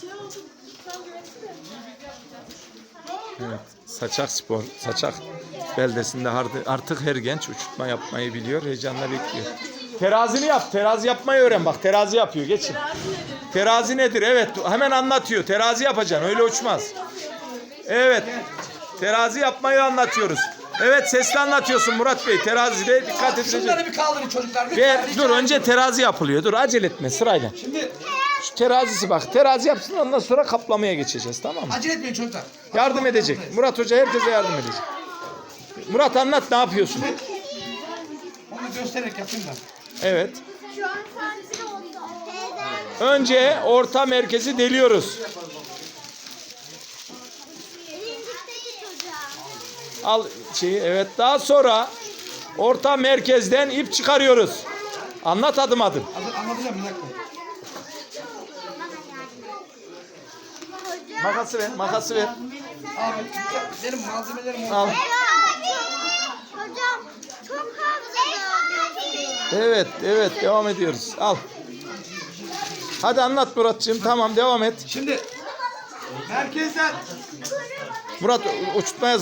şey oldu. Evet, Saçak Spor, Saçak beldesinde artık her genç uçurtma yapmayı biliyor, heyecanla bekliyor. Terazini yap, terazi yapmayı öğren bak, terazi yapıyor, geçin. Terazi nedir? Evet, hemen anlatıyor, terazi yapacaksın, öyle uçmaz. Evet, terazi yapmayı anlatıyoruz. Evet, sesli anlatıyorsun Murat Bey, terazide dikkat edeceksin. Şunları bir kaldırın çocuklar. Lütfen. Ve dur önce terazi yapılıyor, dur acele etme sırayla. Şimdi terazisi bak, terazi yapsın ondan sonra kaplamaya geçeceğiz tamam mı? acele etmeyin çocuklar. Yardım edecek. Murat Hoca herkese yardım edecek. Murat anlat ne yapıyorsun? Onu göstererek yapayım da. Evet. Şu an saati oldu. Teyze. Önce orta merkezi deliyoruz. Çocuğa. Al şeyi evet. Daha sonra orta merkezden ip çıkarıyoruz. Anlat adım adım. Anlatacağım bir dakika. Makası ver, makası ver. Abi benim malzemelerim orada. Al. Hocam çok hafıza Evet, evet devam ediyoruz. Al. Hadi anlat Muratcığım. Tamam devam et. Şimdi merkezden Murat uçurtmaya